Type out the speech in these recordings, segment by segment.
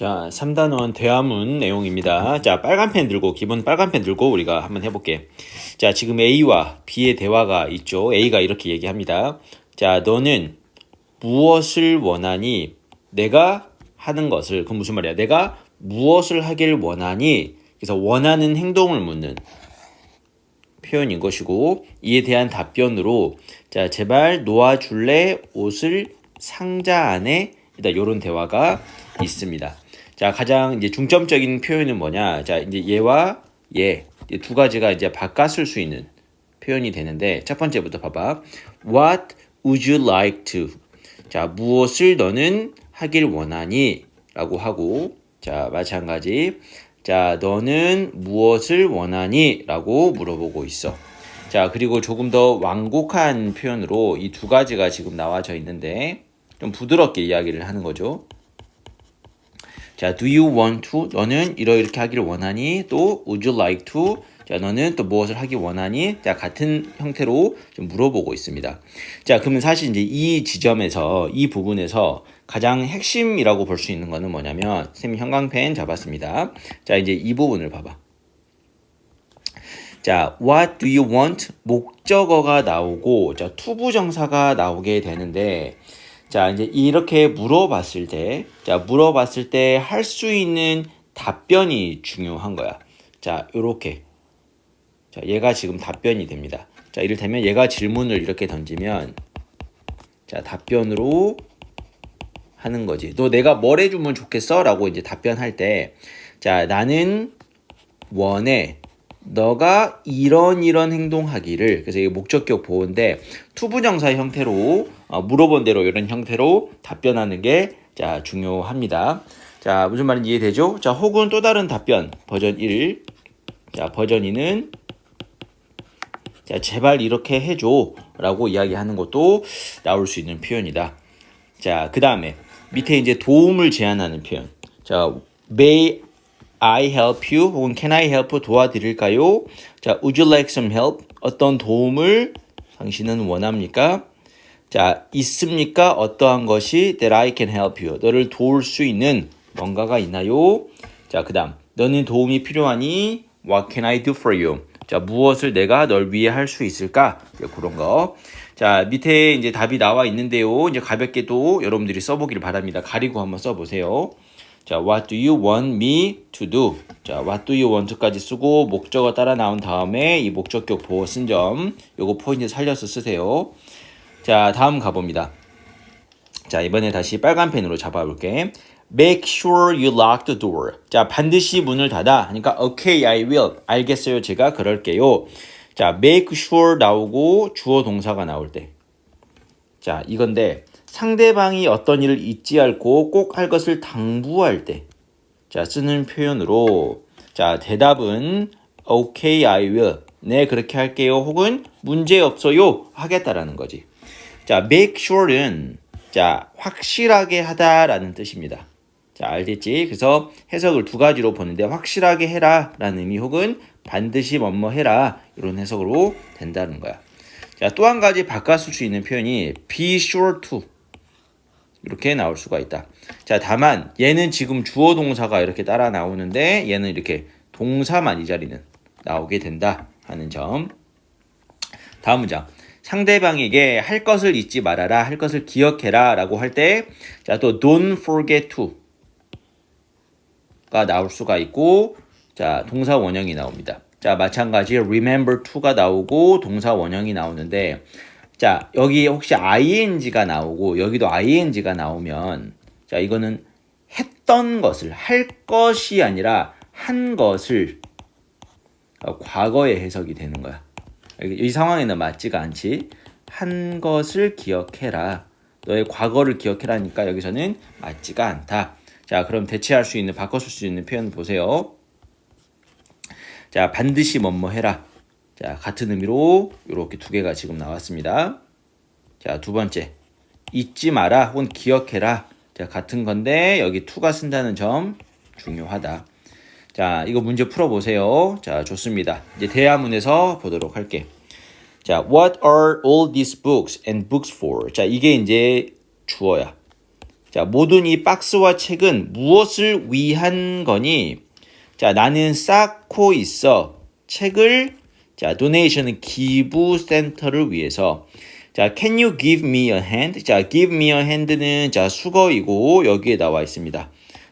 자, 3단원 대화문 내용입니다. 자, 빨간 펜 들고, 기본 빨간 펜 들고 우리가 한번 해볼게. 자, 지금 A와 B의 대화가 있죠. A가 이렇게 얘기합니다. 자, 너는 무엇을 원하니? 내가 하는 것을, 그건 무슨 말이야? 내가 무엇을 하길 원하니? 그래서 원하는 행동을 묻는 표현인 것이고, 이에 대한 답변으로, 자, 제발 놓아줄래? 옷을 상자 안에, 요런 대화가 있습니다. 자, 가장 이제 중점적인 표현은 뭐냐? 자, 이제 얘와 얘 두 가지가 이제 바꿔 쓸 수 있는 표현이 되는데 첫 번째부터 봐봐. What would you like to? 자, 무엇을 너는 하길 원하니? 라고 하고 자, 마찬가지. 자, 너는 무엇을 원하니? 라고 물어보고 있어. 자, 그리고 조금 더 완곡한 표현으로 이 두 가지가 지금 나와져 있는데 좀 부드럽게 이야기를 하는 거죠. 자, do you want to? 너는 이러이렇게 하기를 원하니? 또 would you like to? 자, 너는 또 무엇을 하기 원하니? 자, 같은 형태로 좀 물어보고 있습니다. 자, 그러면 사실 이제 이 지점에서 이 부분에서 가장 핵심이라고 볼 수 있는 거는 뭐냐면 쌤이 형광펜 잡았습니다. 자, 이제 이 부분을 봐봐. 자, what do you want? 목적어가 나오고 자, 투부정사가 나오게 되는데 자, 이제 이렇게 물어봤을 때, 자, 물어봤을 때 할 수 있는 답변이 중요한 거야. 자, 요렇게. 자, 얘가 지금 답변이 됩니다. 자, 이를테면 얘가 질문을 이렇게 던지면, 자, 답변으로 하는 거지. 너 내가 뭘 해주면 좋겠어? 라고 이제 답변할 때, 자, 나는 원해. 너가 이런 이런 행동하기를 그래서 이게 목적격 보호인데 투부정사 형태로 어, 물어본 대로 이런 형태로 답변하는 게 자 중요합니다. 자 무슨 말인지 이해되죠? 자 혹은 또 다른 답변 버전 1. 자 버전 2는 자 제발 이렇게 해 줘라고 이야기하는 것도 나올 수 있는 표현이다. 자 그 다음에 밑에 이제 도움을 제안하는 표현. 자 may I help you 혹은 can I help 도와드릴까요? 자, would you like some help? 어떤 도움을 당신은 원합니까? 자, 있습니까? 어떠한 것이 that I can help you. 너를 도울 수 있는 뭔가가 있나요? 자, 그다음 너는 도움이 필요하니 what can I do for you? 자, 무엇을 내가 널 위해 할 수 있을까? 이제 그런 거. 자, 밑에 이제 답이 나와 있는데요. 이제 가볍게 또 여러분들이 써보기를 바랍니다. 가리고 한번 써보세요. 자, what do you want me to do? 자, what do you want까지 쓰고 목적어 따라 나온 다음에 이 목적격 보호 쓴 점, 요거 포인트 살려서 쓰세요. 자, 다음 가봅니다. 자, 이번에 다시 빨간 펜으로 잡아볼게. Make sure you lock the door. 자, 반드시 문을 닫아. 그러니까 okay, I will. 알겠어요. 제가 그럴게요. 자, make sure 나오고 주어 동사가 나올 때. 자, 이건데 상대방이 어떤 일을 잊지 않고 꼭 할 것을 당부할 때, 자, 쓰는 표현으로, 자, 대답은, okay, I will. 네, 그렇게 할게요. 혹은, 문제 없어요. 하겠다라는 거지. 자, make sure는, 자, 확실하게 하다라는 뜻입니다. 자, 알겠지? 그래서 해석을 두 가지로 보는데, 확실하게 해라 라는 의미 혹은 반드시 뭐뭐 해라. 이런 해석으로 된다는 거야. 자, 또 한 가지 바꿔 쓸 수 있는 표현이 be sure to. 이렇게 나올 수가 있다. 자, 다만 얘는 지금 주어 동사가 이렇게 따라 나오는데 얘는 이렇게 동사만 이 자리는 나오게 된다 하는 점. 다음 문장. 상대방에게 할 것을 잊지 말아라, 할 것을 기억해라 라고 할 때, 자, 또 don't forget to 가 나올 수가 있고, 자, 동사 원형이 나옵니다. 자, 마찬가지 remember to가 나오고 동사 원형이 나오는데, 자, 여기 혹시 ing가 나오고 여기도 ing가 나오면 자, 이거는 했던 것을 할 것이 아니라 한 것을 과거의 해석이 되는 거야. 이 상황에는 맞지가 않지. 한 것을 기억해라. 너의 과거를 기억해라니까 여기서는 맞지가 않다. 자, 그럼 대체할 수 있는 바꿔 쓸 수 있는 표현 보세요. 자, 반드시 뭐뭐 해라. 자, 같은 의미로 이렇게 두 개가 지금 나왔습니다. 자, 두 번째. 잊지 마라 혹은 기억해라. 자, 같은 건데 여기 투가 쓴다는 점 중요하다. 자, 이거 문제 풀어 보세요. 자, 좋습니다. 이제 대화문에서 보도록 할게. 자, what are all these books and books for? 자, 이게 이제 주어야. 자, 모든 이 박스와 책은 무엇을 위한 거니? 자, 나는 쌓고 있어. 책을 자, 도네이션은 기부 센터를 위해서. 자, can you give me a hand? 자, give me a hand는 자, 수거이고 여기에 나와 있습니다.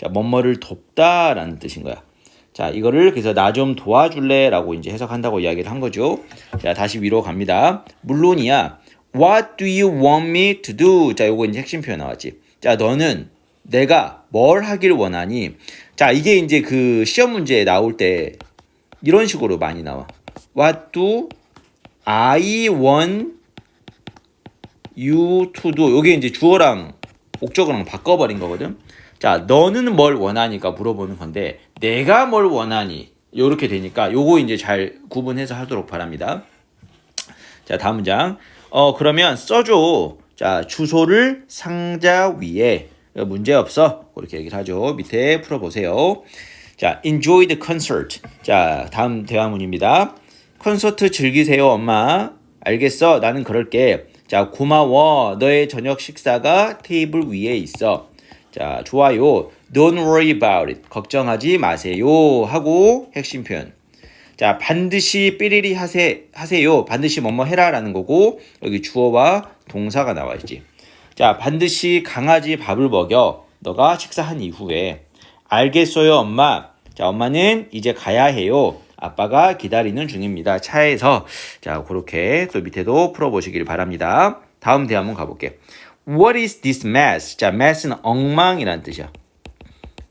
자, 뭐뭐를 돕다라는 뜻인 거야. 자, 이거를 그래서 나 좀 도와줄래 라고 이제 해석한다고 이야기를 한 거죠. 자, 다시 위로 갑니다. 물론이야. What do you want me to do? 자, 요거 이제 핵심 표현 나왔지. 자, 너는 내가 뭘 하길 원하니? 자, 이게 이제 그 시험 문제에 나올 때 이런 식으로 많이 나와. What do I want you to do? 요게 이제 주어랑 목적어랑 바꿔버린 거거든. 자, 너는 뭘 원하니까 물어보는 건데, 내가 뭘 원하니? 요렇게 되니까 요거 이제 잘 구분해서 하도록 바랍니다. 자, 다음 문장. 어, 그러면 써줘. 자, 주소를 상자 위에. 문제 없어. 그렇게 얘기를 하죠. 밑에 풀어보세요. 자, enjoy the concert. 자, 다음 대화문입니다. 콘서트 즐기세요, 엄마. 알겠어. 나는 그럴게. 자, 고마워. 너의 저녁 식사가 테이블 위에 있어. 자, 좋아요. Don't worry about it. 걱정하지 마세요. 하고 핵심 표현. 자, 반드시 삐리리 하세, 하세요. 반드시 뭐뭐 해라 라는 거고, 여기 주어와 동사가 나와 있지. 자, 반드시 강아지 밥을 먹여. 너가 식사한 이후에. 알겠어요, 엄마. 자, 엄마는 이제 가야 해요. 아빠가 기다리는 중입니다. 차에서. 자, 그렇게 또 밑에도 풀어보시길 바랍니다. 다음 대화 한번 가볼게. What is this mess? 자, mess는 엉망이란 뜻이야.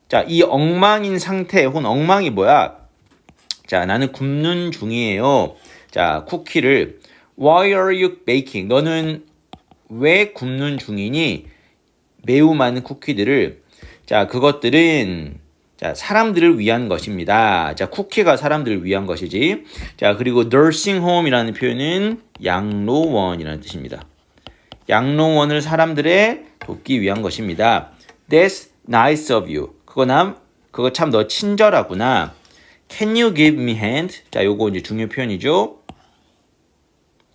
자, 이 엉망인 상태 혹은 엉망이 뭐야? 자, 나는 굽는 중이에요. 자, 쿠키를 Why are you baking? 너는 왜 굽는 중이니? 매우 많은 쿠키들을 자, 그것들은 자, 사람들을 위한 것입니다. 자, 쿠키가 사람들을 위한 것이지. 자, 그리고 nursing home이라는 표현은 양로원이라는 뜻입니다. 양로원을 사람들의 돕기 위한 것입니다. That's nice of you. 남, 그거 참 너 친절하구나. Can you give me hand? 자, 요거 이제 중요 표현이죠.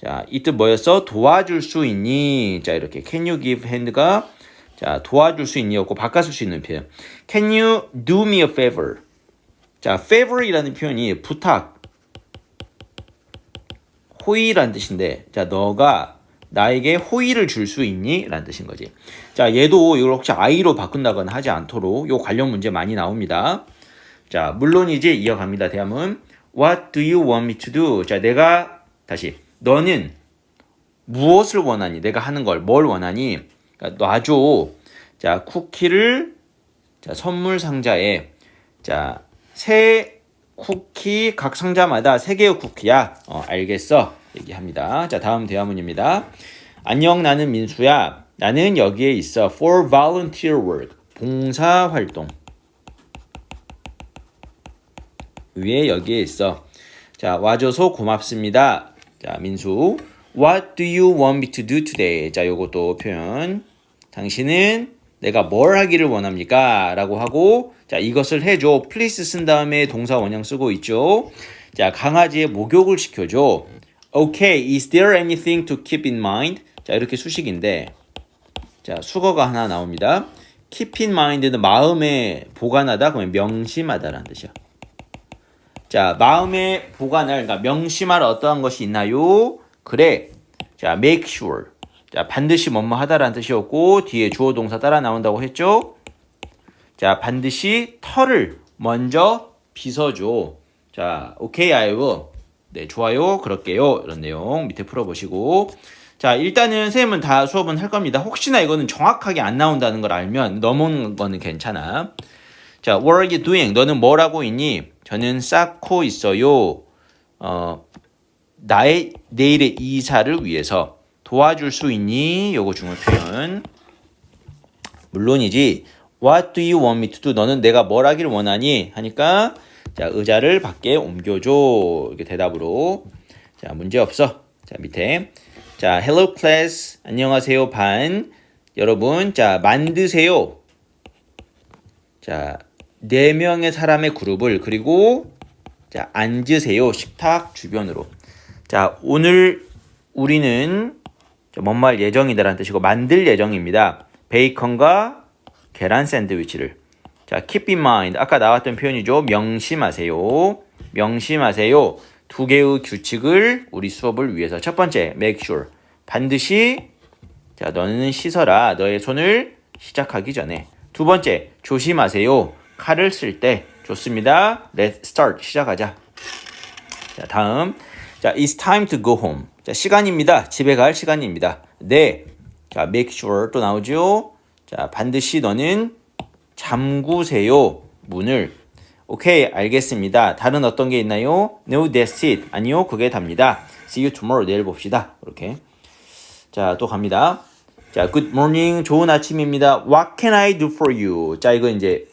자, 이뜻 뭐였어? 도와줄 수 있니? 자, 이렇게 can you give hand가 자, 도와줄 수 있니였고 바꿔 쓸 수 있는 표현. Can you do me a favor? 자, favor이라는 표현이 부탁, 호의라는 뜻인데, 자, 너가 나에게 호의를 줄 수 있니? 라는 뜻인 거지. 자, 얘도 이걸 혹시 I로 바꾼다거나 하지 않도록 요 관련 문제 많이 나옵니다. 자, 물론이지 이어갑니다. 대함은 What do you want me to do? 자, 내가 다시 너는 무엇을 원하니? 내가 하는 걸 뭘 원하니? 그러니까 놔줘. 자, 쿠키를 자, 선물 상자에 자, 새 쿠키 각 상자마다 세 개의 쿠키야. 어, 알겠어. 얘기합니다. 자, 다음 대화문입니다. 안녕, 나는 민수야. 나는 여기에 있어. For volunteer work. 봉사 활동. 위에 여기에 있어. 자, 와줘서 고맙습니다. 자, 민수. What do you want me to do today? 자, 요것도 표현. 당신은 내가 뭘 하기를 원합니까? 라고 하고, 자, 이것을 해줘. please 쓴 다음에 동사 원형 쓰고 있죠. 자, 강아지의 목욕을 시켜줘. Okay, is there anything to keep in mind? 자, 이렇게 수식인데, 자, 수거가 하나 나옵니다. keep in mind는 마음에 보관하다, 그러면 명심하다라는 뜻이야. 자, 마음에 보관할, 그러니까 명심할 어떠한 것이 있나요? 그래. 자, make sure. 자, 반드시 뭐뭐 하다라는 뜻이었고, 뒤에 주어 동사 따라 나온다고 했죠? 자, 반드시 털을 먼저 빗어 줘. 자, 오케이, I will. 네, 좋아요. 그럴게요. 이런 내용 밑에 풀어보시고. 자, 일단은 쌤은 다 수업은 할 겁니다. 혹시나 이거는 정확하게 안 나온다는 걸 알면 넘어오는 거는 괜찮아. 자, what are you doing? 너는 뭘 하고 있니? 저는 쌓고 있어요. 어, 나의 내일의 이사를 위해서 도와줄 수 있니? 요거 중요 표현. 물론이지. What do you want me to do? 너는 내가 뭘 하기를 원하니? 하니까 자, 의자를 밖에 옮겨줘. 이렇게 대답으로. 자, 문제 없어. 자, 밑에. 자, hello class. 안녕하세요, 반. 여러분, 자, 만드세요. 자, 네 명의 사람의 그룹을 그리고 자, 앉으세요. 식탁 주변으로. 자, 오늘 우리는 뭔말 예정이다라는 뜻이고 만들 예정입니다. 베이컨과 계란 샌드위치를. 자, keep in mind. 아까 나왔던 표현이죠. 명심하세요. 명심하세요. 두 개의 규칙을 우리 수업을 위해서. 첫 번째, make sure. 반드시 자, 너는 씻어라. 너의 손을 시작하기 전에. 두 번째, 조심하세요. 칼을 쓸 때. 좋습니다. Let's start. 시작하자. 자, 다음. 자, it's time to go home. 자, 시간입니다. 집에 갈 시간입니다. 네. 자, make sure 또 나오죠. 자, 반드시 너는 잠그세요. 문을. 오케이, 알겠습니다. 다른 어떤 게 있나요? No, that's it. 아니요, 그게 답니다. See you tomorrow. 내일 봅시다. 이렇게. 자, 또 갑니다. 자, good morning. 좋은 아침입니다. What can I do for you? 자, 이거 이제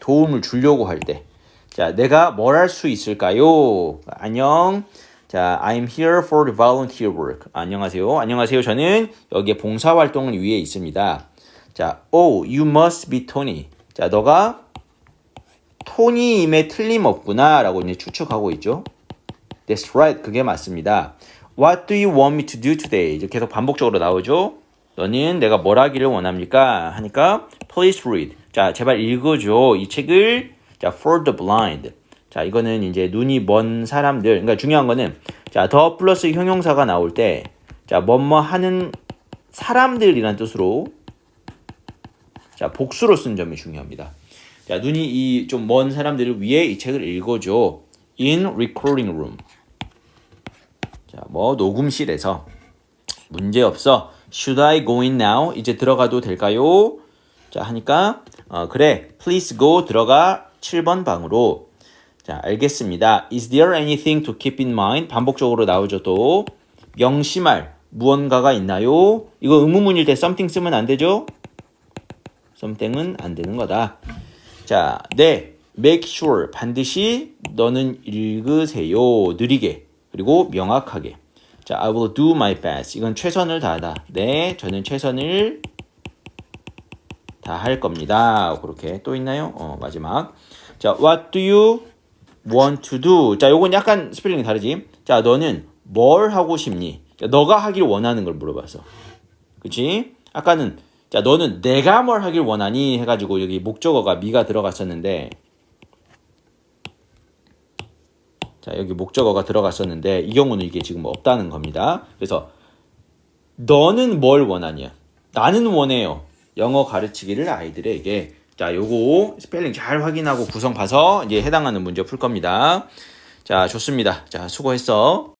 도움을 주려고 할 때. 자, 내가 뭘 할 수 있을까요? 안녕. 자, I'm here for the volunteer work. 안녕하세요. 안녕하세요. 저는 여기에 봉사 활동을 위해 있습니다. 자, oh, you must be Tony. 자, 너가 토니임에 틀림없구나 라고 이제 추측하고 있죠. That's right. 그게 맞습니다. What do you want me to do today? 이제 계속 반복적으로 나오죠. 너는 내가 뭘 하기를 원합니까? 하니까 please read. 자, 제발 읽어줘. 이 책을 자, for the blind. 자, 이거는 이제 눈이 먼 사람들. 그러니까 중요한 거는 자, 더 플러스 형용사가 나올 때 자, 뭐뭐 하는 사람들이란 뜻으로 자, 복수로 쓴 점이 중요합니다. 자, 눈이 이 좀 먼 사람들을 위해 이 책을 읽어줘. In recording room. 자, 뭐 녹음실에서 문제 없어. Should I go in now? 이제 들어가도 될까요? 자, 하니까 어, 그래. Please go 들어가 7번 방으로. 자, 알겠습니다. Is there anything to keep in mind? 반복적으로 나오죠, 또. 명심할 무언가가 있나요? 이거 의문문일 때 something 쓰면 안 되죠? Something은 안 되는 거다. 자, 네. make sure 반드시 너는 읽으세요. 느리게. 그리고 명확하게. 자, I will do my best. 이건 최선을 다하다. 네, 저는 최선을 다 할 겁니다. 그렇게 또 있나요? 어, 마지막. 자, what do you want to do? 자, 요건 약간 스펠링이 다르지? 자, 너는 뭘 하고 싶니? 자, 너가 하길 원하는 걸 물어봤어. 그치? 아까는 자, 너는 내가 뭘 하길 원하니? 해가지고 여기 목적어가 미가 들어갔었는데 자, 여기 목적어가 들어갔었는데 이 경우는 이게 지금 없다는 겁니다. 그래서 너는 뭘 원하냐? 나는 원해요. 영어 가르치기를 아이들에게 자, 요거 스펠링 잘 확인하고 구성 봐서 이제 해당하는 문제 풀 겁니다. 자, 좋습니다. 자, 수고했어.